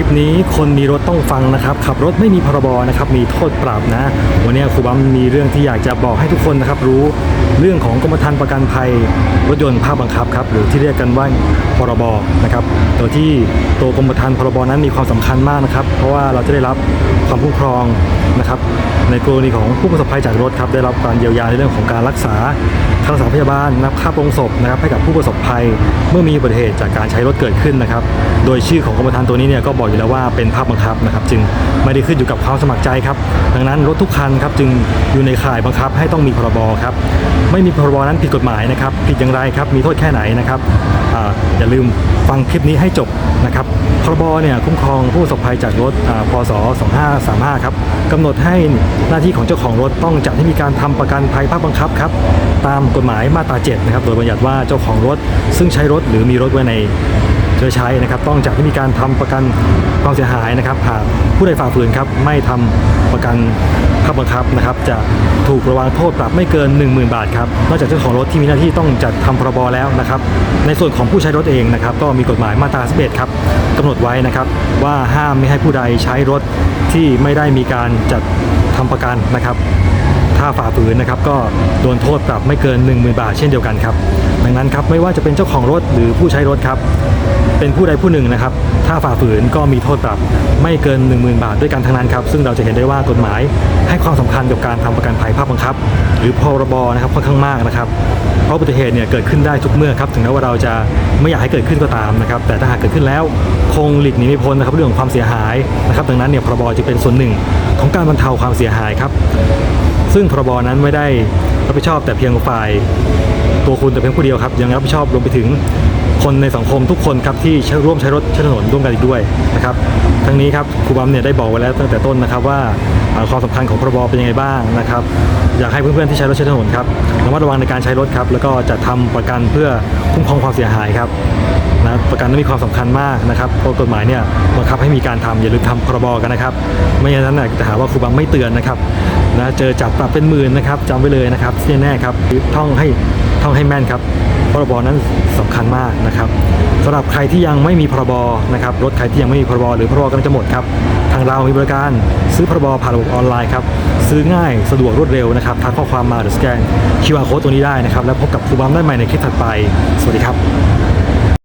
ลิปนี้คนมีรถต้องฟังนะครับ ขับรถไม่มีพรบนะครับ มีโทษปรับนะ วันนี้ครูบัมมีเรื่องที่อยากจะบอกให้ทุกคนนะครับรู้ เรื่องของกรมธรรม์ประกันภัยรถยนต์ภาคบังคับครับหรือที่เรียกกันว่าพรบนะครับโดยที่ตัวกรมธรรม์พรบนั้นมีความสำคัญมากนะครับ เพราะว่าเราจะได้รับความคุ้มครองนะครับในกรณีของผู้ประสบภัยจากรถครับได้รับการเยียวยาในเรื่องของการรักษาค่ารักษาพยาบาลนับค่าโปรงศพนะครับให้กับผู้ประสบภัยเมื่อมีอุบัติเหตุจากการใช้รถเกิดขึ้นนะครับ โดยชื่อของกรมธรรม์ตัวนี้เนี่ยก็บอกอยู่แล้วว่าเป็นภาคบังคับนะครับ จึงไม่ได้ขึ้นอยู่กับความสมัครใจครับ ดังนั้นรถทุกคันครับจึงอยู่ในข่ายบังคับให้ต้องมีพรบครับไม่มีพรบนั้นผิดกฎหมายนะครับผิดอย่างไรครับมีโทษแค่ไหนนะครับออย่าลืมฟังคลิปนี้ให้จบนะครับพรบเนี่ยคุ้มครองผู้ประสบภัยจากรถพศ 2535 ครับกำหนดให้หน้าที่ของเจ้าของรถต้องจัดให้มีการทำประกันภัยภาคบังคับครับตามกฎหมายมาตรา 7 นะครับโดยบัญญัติว่าเจ้าของรถซึ่งใช้รถหรือมีรถไว้ใน โดยใช้นะครับต้องจัดให้มีการทำประกันความเสียหายนะครับหากผู้ใดฝ่าฝืนครับไม่ทำประกันภาบังคับนะครับจะถูกระวางโทษปรับไม่เกิน 10,000 บาทครับนอกจากเจ้าของรถที่มีหน้าที่ต้องจัดทำพรบแล้วนะครับในส่วนของผู้ใช้รถเองนะครับก็มีกฎหมายมาตรา11ครับกำหนดไว้นะครับว่าห้ามไม่ให้ผู้ใดใช้รถที่ไม่ได้มีการจัดทำประกันนะครับ ถ้าฝ่าฝืนนะครับก็โดนโทษปรับไม่เกิน 10,000 บาทเช่นเดียวกันครับดังนั้นครับไม่ว่าจะเป็นเจ้าของรถหรือผู้ใช้รถครับเป็นผู้ใดผู้หนึ่งนะครับ ถ้าฝ่าฝืนก็มีโทษปรับไม่เกิน 10,000 บาทด้วยกันทั้งนั้นครับ ซึ่งเราจะเห็นได้ว่ากฎหมายให้ความสำคัญกับการทำประกันภัยภาคบังคับ หรือพรบนะครับค่อนข้างมากนะครับ เพราะอุบัติเหตุเนี่ยเกิดขึ้นได้ทุกเมื่อครับ ถึงแม้ว่าเราจะไม่อยากให้เกิดขึ้นก็ตามนะครับ แต่ถ้าหากเกิดขึ้นแล้วคงหลีกหนีไม่พ้นนะครับเรื่องของความเสียหายนะครับ ดังนั้นเนี่ยพรบจะเป็นส่วนหนึ่งของการบรรเทาความเสียหายครับซึ่งพรบนั้นไม่ได้รับผิดชอบแต่เพียงฝ่ายตัวคุณแต่เพียงผู้เดียวครับ ยังรับผิดชอบรวมไปถึงคนในสังคมทุกคนครับที่ร่วมใช้รถใช้ถนนร่วมกันอีกด้วยนะครับทั้งนี้ครับครูบัมเนี่ยได้บอกไว้แล้วตั้งแต่ต้นนะครับว่าความสำคัญของพรบเป็นยังไงบ้างนะครับอยากให้เพื่อนๆที่ใช้รถใช้ถนนครับระมัดระวังในการใช้รถครับแล้วก็จะทำประกันเพื่อคุ้มครองความเสียหายครับนะประกันนั้นมีความสำคัญมากนะครับเพราะกฎหมายเนี่ยบังคับให้มีการทำอย่าลืมทำพรบกันนะครับ ไม่อย่างนั้นน่ะจะหาว่าครูบังไม่เตือนนะครับ นะเจอจับปรับเป็นหมื่นนะครับจำไว้เลยนะครับที่แน่ๆครับท่องให้ท่องให้แม่นครับพรบนั้นสำคัญมากนะครับสำหรับใครที่ยังไม่มีพรบนะครับรถใครที่ยังไม่มีพรบหรือพรบกำลังจะหมดครับทางเรามีบริการซื้อพรบผ่านระบบออนไลน์ครับซื้อง่ายสะดวกรวดเร็วนะครับทักข้อความมาหรือสแกน QR code ตัวนี้ได้นะครับแล้วพบกับครูบัมได้ใหม่ในคลิปถัดไป สวัสดีครับ